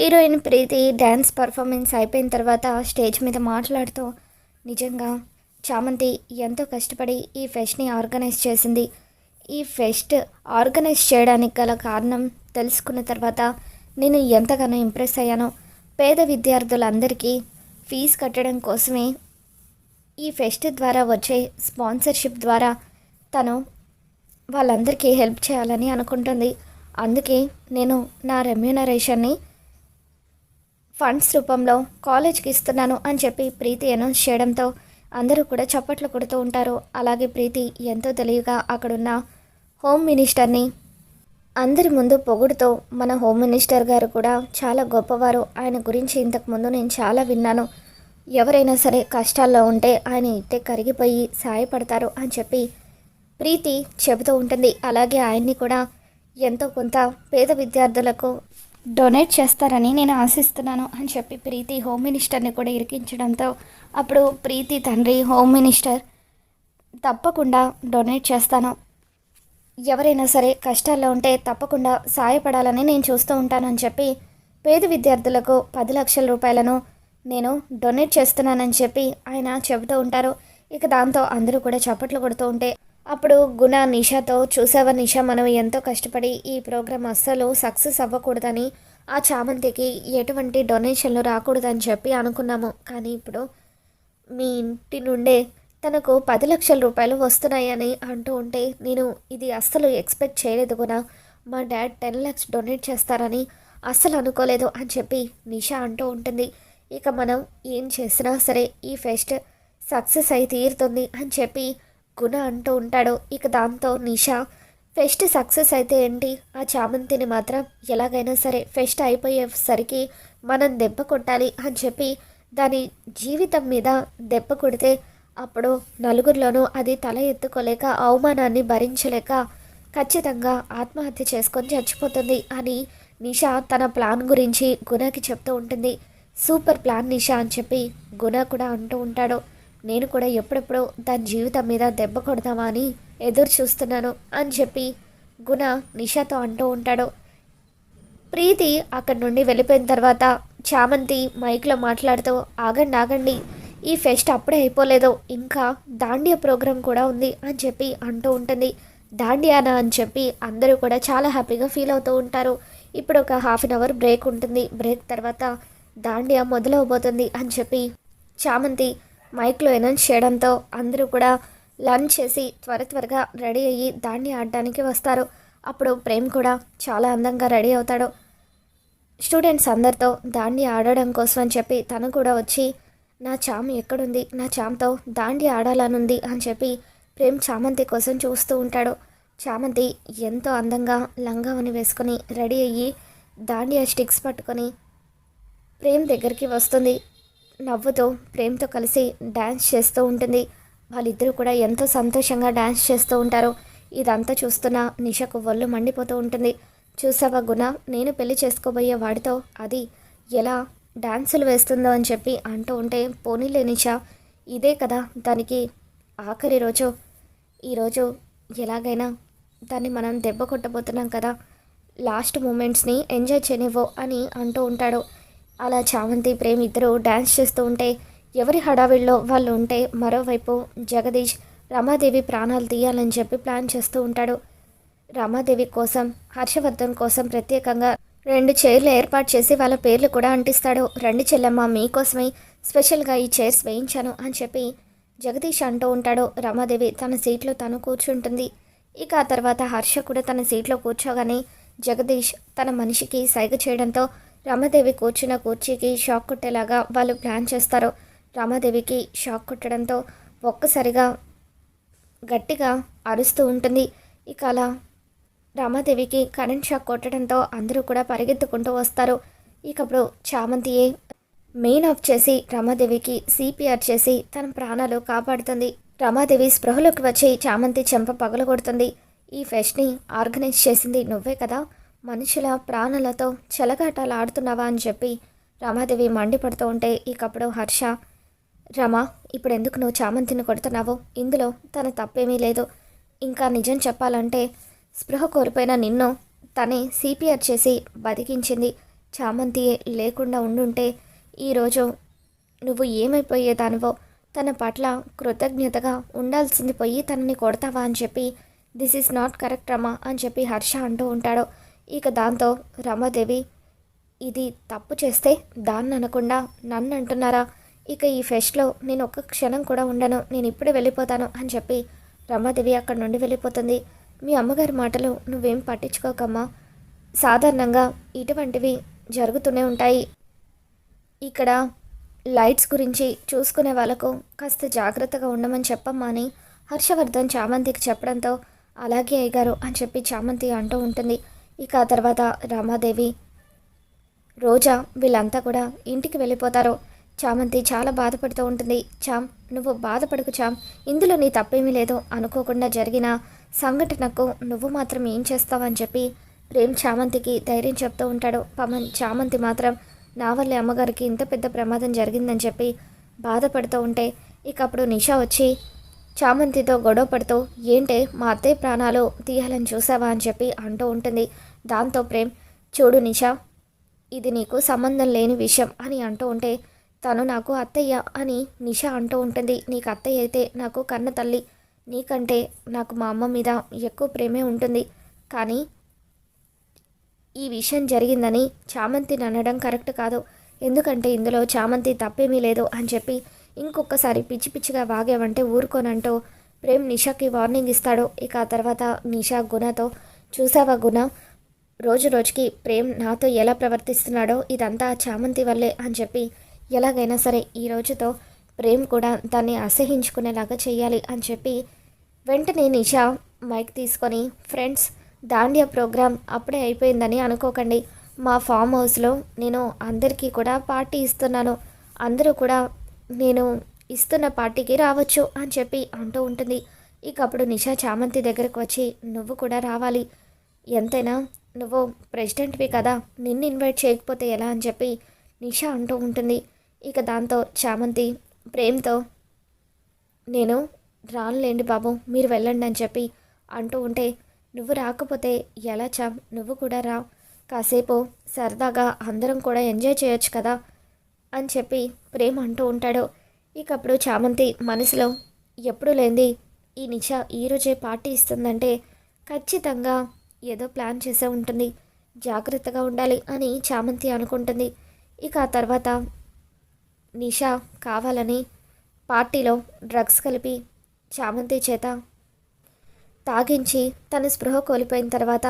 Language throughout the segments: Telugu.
హీరోయిన్ ప్రీతి డ్యాన్స్ పర్ఫార్మెన్స్ అయిపోయిన తర్వాత స్టేజ్ మీద మాట్లాడుతూ నిజంగా చామంతి ఎంతో కష్టపడి ఈ ఫెస్ట్ని ఆర్గనైజ్ చేసింది. ఈ ఫెస్ట్ ఆర్గనైజ్ చేయడానికి గల కారణం తెలుసుకున్న తర్వాత నేను ఎంతగానో ఇంప్రెస్ అయ్యాను. పేద విద్యార్థులందరికీ ఫీజు కట్టడం కోసమే ఈ ఫెస్ట్ ద్వారా వచ్చే స్పాన్సర్షిప్ ద్వారా తను వాళ్ళందరికీ హెల్ప్ చేయాలని అనుకుంటుంది. అందుకే నేను నా రెమ్యూనరేషన్ని ఫండ్స్ రూపంలో కాలేజ్కి ఇస్తున్నాను అని చెప్పి ప్రీతి అనౌన్స్ చేయడంతో అందరూ కూడా చప్పట్లు కొడుతూ ఉంటారు. అలాగే ప్రీతి ఎంతో తెలివిగా అక్కడున్న హోమ్ మినిస్టర్ని అందరి ముందు పొగుడుతో మన హోమ్ మినిస్టర్ గారు కూడా చాలా గొప్పవారు. ఆయన గురించి ఇంతకుముందు నేను చాలా విన్నాను. ఎవరైనా సరే కష్టాల్లో ఉంటే ఆయన ఇట్టే కరిగిపోయి సాయపడతారు అని చెప్పి ప్రీతి చెబుతూ ఉంటుంది. అలాగే ఆయన్ని కూడా ఎంతో కొంత పేద విద్యార్థులకు డొనేట్ చేస్తారని నేను ఆశిస్తున్నాను అని చెప్పి ప్రీతి హోమ్ మినిస్టర్ని కూడా ఇరికించడంతో అప్పుడు ప్రీతి తండ్రి హోమ్ మినిస్టర్ తప్పకుండా డొనేట్ చేస్తాను. ఎవరైనా సరే కష్టాల్లో ఉంటే తప్పకుండా సాయపడాలని నేను చూస్తూ ఉంటానని చెప్పి పేద విద్యార్థులకు పది లక్షల రూపాయలను నేను డొనేట్ చేస్తున్నానని చెప్పి ఆయన చెబుతూ ఉంటారు. ఇక దాంతో అందరూ కూడా చప్పట్లు కొడుతూ ఉంటే అప్పుడు గుణ నిషాతో చూసావా నిషా మనం ఎంతో కష్టపడి ఈ ప్రోగ్రాం అస్సలు సక్సెస్ అవ్వకూడదని ఆ చామంతికి ఎటువంటి డొనేషన్లు రాకూడదని చెప్పి అనుకున్నాము. కానీ ఇప్పుడు మీ ఇంటి నుండే తనకు పది లక్షల రూపాయలు వస్తున్నాయని అంటూ ఉంటే నేను ఇది అస్సలు ఎక్స్పెక్ట్ చేయలేదు కూడా మా డాడ్ టెన్ ల్యాక్స్ డొనేట్ చేస్తారని అస్సలు అనుకోలేదు అని చెప్పి నిషా అంటూ ఉంటుంది. ఇక మనం ఏం చేసినా సరే ఈ ఫెస్ట్ సక్సెస్ అయి తీరుతుంది అని చెప్పి గుణ అంటూ ఉంటాడో ఇక దాంతో నిషా ఫెస్ట్ సక్సెస్ అయితే ఏంటి? ఆ చామంతిని మాత్రం ఎలాగైనా సరే ఫెస్ట్ అయిపోయేసరికి మనం దెబ్బ కొట్టాలి అని చెప్పి దాని జీవితం మీద దెబ్బ కొడితే అప్పుడు నలుగురిలోనూ అది తల ఎత్తుకోలేక అవమానాన్ని భరించలేక ఖచ్చితంగా ఆత్మహత్య చేసుకొని చచ్చిపోతుంది అని నిషా తన ప్లాన్ గురించి గుణకి చెప్తూ ఉంటుంది. సూపర్ ప్లాన్ నిషా అని చెప్పి గుణ కూడా అంటూ ఉంటాడు. నేను కూడా ఎప్పుడెప్పుడో దాని జీవితం మీద దెబ్బ కొడదామా అని ఎదురు చూస్తున్నాను అని చెప్పి గుణ నిషాతో అంటూ ఉంటాడు. ప్రీతి అక్కడి నుండి వెళ్ళిపోయిన తర్వాత చామంతి మైక్లో మాట్లాడుతూ ఆగండి ఆగండి. ఈ ఫెస్ట్ అప్పుడే అయిపోలేదు. ఇంకా దాండియా ప్రోగ్రాం కూడా ఉంది అని చెప్పి అంటూ ఉంటుంది. దాండియానా అని చెప్పి అందరూ కూడా చాలా హ్యాపీగా ఫీల్ అవుతూ ఉంటారు. ఇప్పుడు ఒక హాఫ్ అన్ అవర్ బ్రేక్ ఉంటుంది. బ్రేక్ తర్వాత దాండియా మొదలవబోతుంది అని చెప్పి చామంతి మైక్లో అనౌన్స్ చేయడంతో అందరూ కూడా లంచ్ చేసి త్వర త్వరగా రెడీ అయ్యి దాన్ని ఆడడానికి వస్తారు. అప్పుడు ప్రేమ్ కూడా చాలా అందంగా రెడీ అవుతాడు. స్టూడెంట్స్ అందరితో దాండి ఆడడం కోసం అని చెప్పి తను కూడా వచ్చి నా చామ్ ఎక్కడుంది? నా చామ్తో దాండి ఆడాలనుంది అని చెప్పి ప్రేమ్ చామంతి కోసం చూస్తూ ఉంటాడు. చామంతి ఎంతో అందంగా లంగావని వేసుకొని రెడీ అయ్యి దాండియా స్టిక్స్ పట్టుకొని ప్రేమ్ దగ్గరికి వస్తుంది. నవ్వుతో ప్రేమతో కలిసి డ్యాన్స్ చేస్తూ ఉంటుంది. వాళ్ళిద్దరూ కూడా ఎంతో సంతోషంగా డ్యాన్స్ చేస్తూ ఉంటారు. ఇదంతా చూస్తున్న నిషకు ఒళ్ళు మండిపోతూ ఉంటుంది. చూసావా గుణ? నేను పెళ్ళి చేసుకోబోయే వాడితో అది ఎలా డాన్సులు వేస్తుందో అని చెప్పి అంటూ ఉంటే పోనీలే నిషా ఇదే కదా దానికి ఆఖరి రోజు. ఈరోజు ఎలాగైనా దాన్ని మనం దెబ్బ కొట్టబోతున్నాం కదా. లాస్ట్ మూమెంట్స్ని ఎంజాయ్ చేయనివ్వు అని అంటూ ఉంటాడు. అలా చామంతి ప్రేమ్ ఇద్దరు డ్యాన్స్ చేస్తూ ఉంటే ఎవరి హడావిడిలో వాళ్ళు ఉంటే మరోవైపు జగదీష్ రమాదేవి ప్రాణాలు తీయాలని చెప్పి ప్లాన్ చేస్తూ ఉంటాడు. రమాదేవి కోసం హర్షవర్ధన్ కోసం ప్రత్యేకంగా రెండు చైర్లు ఏర్పాటు చేసి వాళ్ళ పేర్లు కూడా అంటిస్తాడు. రెండు చెల్లమ్మ మీకోసమే స్పెషల్గా ఈ చైర్స్ వేయించాను అని చెప్పి జగదీష్ అంటూ ఉంటాడు. రమాదేవి తన సీట్లో తను కూర్చుంటుంది. ఇక ఆ తర్వాత హర్ష కూడా తన సీట్లో కూర్చోగానే జగదీష్ తన మనిషికి సైగ చేయడంతో రమాదేవి కూర్చున్న కుర్చీకి షాక్ కొట్టేలాగా వాళ్ళు ప్లాన్ చేస్తారు. రమాదేవికి షాక్ కొట్టడంతో ఒక్కసారిగా గట్టిగా అరుస్తూ ఉంటుంది. ఇక అలా రామాదేవికి కరెంట్ షాక్ కొట్టడంతో అందరూ కూడా పరిగెత్తుకుంటూ వస్తారు. ఇకప్పుడు చామంతియే మెయిన్ ఆఫ్ చేసి రమాదేవికి సిపిఆర్ చేసి తన ప్రాణాలు కాపాడుతుంది. రమాదేవి స్పృహలోకి వచ్చి చామంతి చెంప పగలగొడుతుంది. ఈ ఫెస్ట్ని ఆర్గనైజ్ చేసింది నువ్వే కదా? మనుషుల ప్రాణులతో చెలగాటాలు ఆడుతున్నావా అని చెప్పి రమాదేవి మండిపడుతూ ఉంటే ఇకప్పుడు హర్ష రమా ఇప్పుడు ఎందుకు నువ్వు చామంతిని కొడుతున్నావో? ఇందులో తన తప్పేమీ లేదు. ఇంకా నిజం చెప్పాలంటే స్పృహ కోల్పోయిన నిన్ను తనే సిపిఆర్ చేసి బతికించింది. చామంతి లేకుండా ఉండుంటే ఈరోజు నువ్వు ఏమైపోయేదానివో తన పట్ల కృతజ్ఞతగా ఉండాల్సింది పోయి తనని కొడతావా అని చెప్పి this is not correct Rama అని చెప్పి హర్ష అంటూ ఉంటాడు. ఇక దాంతో రమాదేవి ఇది తప్పు చేస్తే దాన్ని అనకుండా నన్ను అంటున్నారా? ఇక ఈ ఫెస్ట్లో నేను ఒక్క క్షణం కూడా ఉండను. నేను ఇప్పుడే వెళ్ళిపోతాను అని చెప్పి రమాదేవి అక్కడి నుండి వెళ్ళిపోతుంది. మీ అమ్మగారి మాటలు నువ్వేం పట్టించుకోకమ్మా. సాధారణంగా ఇటువంటివి జరుగుతూనే ఉంటాయి. ఇక్కడ లైట్స్ గురించి చూసుకునే వాళ్ళకు కాస్త జాగ్రత్తగా ఉండమని చెప్పమ్మా అని హర్షవర్ధన్ చామంతికి చెప్పడంతో అలాగే అయ్యగారు అని చెప్పి చామంతి అంటూ ఉంటుంది. ఇక ఆ తర్వాత రామాదేవి రోజా వీళ్ళంతా కూడా ఇంటికి వెళ్ళిపోతారు. చామంతి చాలా బాధపడుతూ ఉంటుంది. చామ్ నువ్వు బాధపడకు చామ్ ఇందులో నీ తప్పేమీ లేదు. అనుకోకుండా జరిగిన సంఘటనకు నువ్వు మాత్రం ఏం చేస్తావని చెప్పి ప్రేమ్ చామంతికి ధైర్యం చెప్తూ ఉంటాడు. పవన్ చామంతి మాత్రం నా వల్లే అమ్మగారికి ఇంత పెద్ద ప్రమాదం జరిగిందని చెప్పి బాధపడుతూ ఉంటే ఇక అప్పుడు నిషా వచ్చి చామంతితో గొడవ పడుతూ ఏంటే మా అత్తయ్య ప్రాణాలు తీయాలని చూసావా? అని చెప్పి అంటూ ఉంటుంది. దాంతో ప్రేమ్ చూడు నిషా ఇది నీకు సంబంధం లేని విషయం అని అంటూ ఉంటే తను నాకు అత్తయ్య అని నిష అంటూ ఉంటుంది. నీకు అత్తయ్య అయితే నాకు కన్న తల్లి నీకంటే నాకు మా అమ్మ మీద ఎక్కువ ప్రేమే ఉంటుంది. కానీ ఈ విషయం జరిగిందని చామంతిని అనడం కరెక్ట్ కాదు. ఎందుకంటే ఇందులో చామంతి తప్పేమీ లేదు అని చెప్పి ఇంకొకసారి పిచ్చి పిచ్చిగా వాగేవంటే ఊరుకోనంటూ ప్రేమ్ నిషాకి వార్నింగ్ ఇస్తాడు. ఇక ఆ తర్వాత నిషా గుణతో చూసావా గుణ? రోజు రోజుకి ప్రేమ్ నాతో ఎలా ప్రవర్తిస్తున్నాడో ఇదంతా చామంతి వల్లే అని చెప్పి ఎలాగైనా సరే ఈ రోజుతో ప్రేమ్ కూడా దాన్ని అసహించుకునేలాగా చేయాలి అని చెప్పి వెంటనే నిషా మైక్ తీసుకొని ఫ్రెండ్స్ దాండియా ప్రోగ్రామ్ అప్పుడే అయిపోయిందని అనుకోకండి. మా ఫామ్ హౌస్లో నేను అందరికీ కూడా పార్టీ ఇస్తున్నాను. అందరూ కూడా నేను ఇస్తున్న పార్టీకి రావచ్చు అని చెప్పి అంటూ ఉంటుంది. ఇక అప్పుడు నిషా చామంతి దగ్గరకు వచ్చి నువ్వు కూడా రావాలి. ఎంతైనా నువ్వు ప్రెసిడెంట్వి కదా నిన్ను ఇన్వైట్ చేయకపోతే ఎలా అని చెప్పి నిషా అంటూ ఉంటుంది. ఇక దాంతో చామంతి ప్రేమ్తో నేను రానులేండి బాబు మీరు వెళ్ళండి అని చెప్పి అంటూ ఉంటే నువ్వు రాకపోతే ఎలా చామ్ నువ్వు కూడా రా కాసేపు సరదాగా అందరం కూడా ఎంజాయ్ చేయొచ్చు కదా అని చెప్పి ప్రేమ్ అంటూ ఉంటాడు. ఇక అప్పుడు చామంతి మనసులో ఎప్పుడు లేనిది ఈ నిష ఈరోజే పార్టీ ఇస్తుందంటే ఖచ్చితంగా ఏదో ప్లాన్ చేసే ఉంటుంది. జాగ్రత్తగా ఉండాలి అని చామంతి అనుకుంటుంది. ఇక ఆ తర్వాత నిషా కావాలని పార్టీలో డ్రగ్స్ కలిపి చామంతి చేత తాగించి తన స్పృహ కోల్పోయిన తర్వాత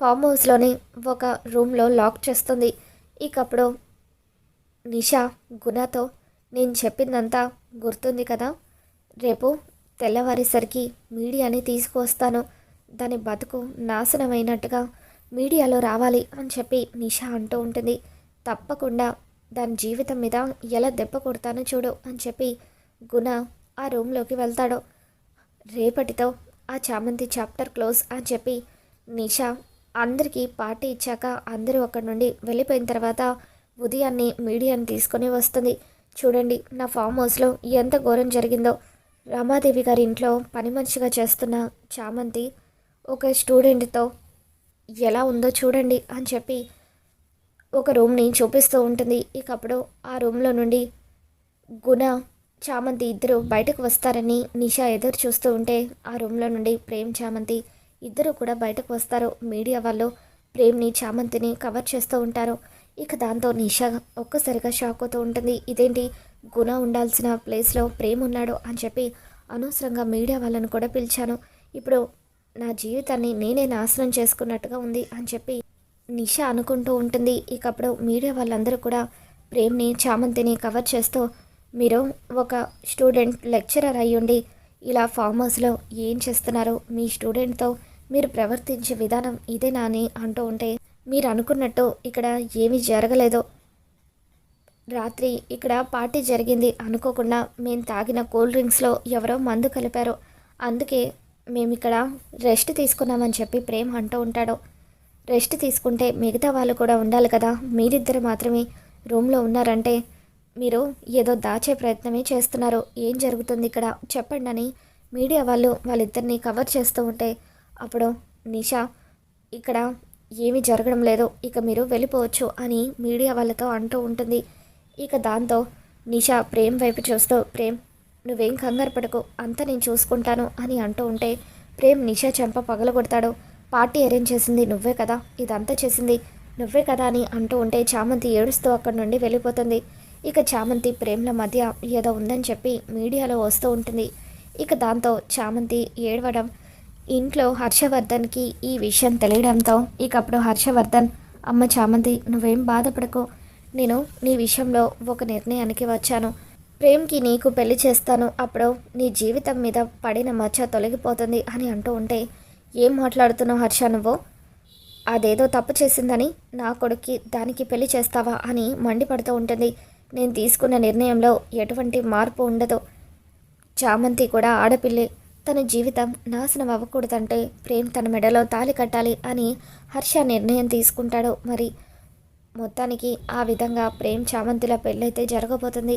ఫామ్ హౌస్లోని ఒక రూమ్లో లాక్ చేస్తుంది. ఇకప్పుడు నిషా గుణతో నేను చెప్పిందంతా గుర్తుంది కదా. రేపు తెల్లవారేసరికి మీడియాని తీసుకువస్తాను. దాని బతుకు నాశనమైనట్టుగా మీడియాలో రావాలి అని చెప్పి నిషా అంటూ ఉంటుంది. తప్పకుండా దాని జీవితం మీద ఎలా దెబ్బ కొడతానో చూడు అని చెప్పి గుణ ఆ రూమ్లోకి వెళ్తాడు. రేపటితో ఆ చామంతి చాప్టర్ క్లోజ్ అని చెప్పి నిషా అందరికీ పార్టీ ఇచ్చాక అందరూ అక్కడి నుండి వెళ్ళిపోయిన తర్వాత ఉదయాన్నే మీడియాని తీసుకొని వస్తుంది. చూడండి నా ఫామ్ హౌస్లో ఎంత ఘోరం జరిగిందో. రమాదేవి గారి ఇంట్లో పని మనిషిగా చేస్తున్న చామంతి ఒక స్టూడెంట్తో ఎలా ఉందో చూడండి అని చెప్పి ఒక రూమ్ని చూపిస్తూ ఉంటుంది. ఇక అప్పుడు ఆ రూమ్లో నుండి గుణ చామంతి ఇద్దరు బయటకు వస్తారని నిషా ఎదురు చూస్తూ ఉంటే ఆ రూమ్లో నుండి ప్రేమ్ చామంతి ఇద్దరు కూడా బయటకు వస్తారు. మీడియా వాళ్ళు ప్రేమ్ని చామంతిని కవర్ చేస్తూ ఉంటారు. ఇక దాంతో నిషా ఒక్కసారిగా షాక్ అవుతూ ఉంటుంది. ఇదేంటి? గుణ ఉండాల్సిన ప్లేస్లో ప్రేమ్ ఉన్నాడు అని చెప్పి అనవసరంగా మీడియా వాళ్ళని కూడా పిలిచాను. ఇప్పుడు నా జీవితాన్ని నేనే నాశనం చేసుకున్నట్టుగా ఉంది అని చెప్పి నిషా అనుకుంటూ ఉంటుంది. ఇకప్పుడు మీడియా వాళ్ళందరూ కూడా ప్రేమ్ని చామంతిని కవర్ చేస్తూ మీరు ఒక స్టూడెంట్ లెక్చరర్ అయ్యుండి ఇలా ఫామ్ హౌస్లో ఏం చేస్తున్నారు? మీ స్టూడెంట్తో మీరు ప్రవర్తించే విధానం ఇదేనా అని అంటూ ఉంటే మీరు అనుకున్నట్టు ఇక్కడ ఏమీ జరగలేదు. రాత్రి ఇక్కడ పార్టీ జరిగింది అనుకోకుండా మేము తాగిన కూల్ డ్రింక్స్లో ఎవరో మందు కలిపారు. అందుకే మేము ఇక్కడ రెస్ట్ తీసుకున్నామని చెప్పి ప్రేమ్ అంటూ ఉంటాడు. రెస్ట్ తీసుకుంటే మిగతా వాళ్ళు కూడా ఉండాలి కదా. మీరిద్దరు మాత్రమే రూమ్లో ఉన్నారంటే మీరు ఏదో దాచే ప్రయత్నమే చేస్తున్నారు. ఏం జరుగుతుంది ఇక్కడ? చెప్పండి అని మీడియా వాళ్ళు వాళ్ళిద్దరిని కవర్ చేస్తూ ఉంటే అప్పుడు నిషా ఇక్కడ ఏమీ జరగడం లేదు. ఇక మీరు వెళ్ళిపోవచ్చు అని మీడియా వాళ్ళతో అంటూ ఉంటుంది. ఇక దాంతో నిషా ప్రేమ్ వైపు చూస్తూ ప్రేమ్ నువ్వేం కంగారు పడకు అంతా నేను చూసుకుంటాను అని అంటూ ఉంటే ప్రేమ్ నిషా చెంప పగలగొడతాడు. పార్టీ అరేంజ్ చేసింది నువ్వే కదా ఇదంతా చేసింది నువ్వే కదా అని అంటూ ఉంటే చామంతి ఏడుస్తూ అక్కడి నుండి వెళ్ళిపోతుంది. ఇక చామంతి ప్రేమ్ల మధ్య ఏదో ఉందని చెప్పి మీడియాలో వస్తూ ఉంటుంది. ఇక దాంతో చామంతి ఏడవడం ఇంట్లో హర్షవర్ధన్కి ఈ విషయం తెలియడంతో ఇక అప్పుడు హర్షవర్ధన్ అమ్మ చామంతి నువ్వేం బాధపడకు నేను నీ విషయంలో ఒక నిర్ణయానికి వచ్చాను. ప్రేమ్కి నీకు పెళ్ళి చేస్తాను అప్పుడు నీ జీవితం మీద పడిన మచ్చ తొలగిపోతుంది అని అంటూ ఉంటే ఏం మాట్లాడుతున్నావు హర్ష నువ్వు? అదేదో తప్పు చేసిందని నా కొడుక్కి దానికి పెళ్ళి చేస్తావా అని మండిపడుతూ ఉంటుంది. నేను తీసుకున్న నిర్ణయంలో ఎటువంటి మార్పు ఉండదు. చామంతి కూడా ఆడపిల్లే. తన జీవితం నాశనం అవ్వకూడదంటే ప్రేమ్ తన మెడలో తాలి కట్టాలి అని హర్ష నిర్ణయం తీసుకుంటాడు. మరి మొత్తానికి ఆ విధంగా ప్రేమ్ చామంతిల పెళ్ళైతే జరగబోతుంది.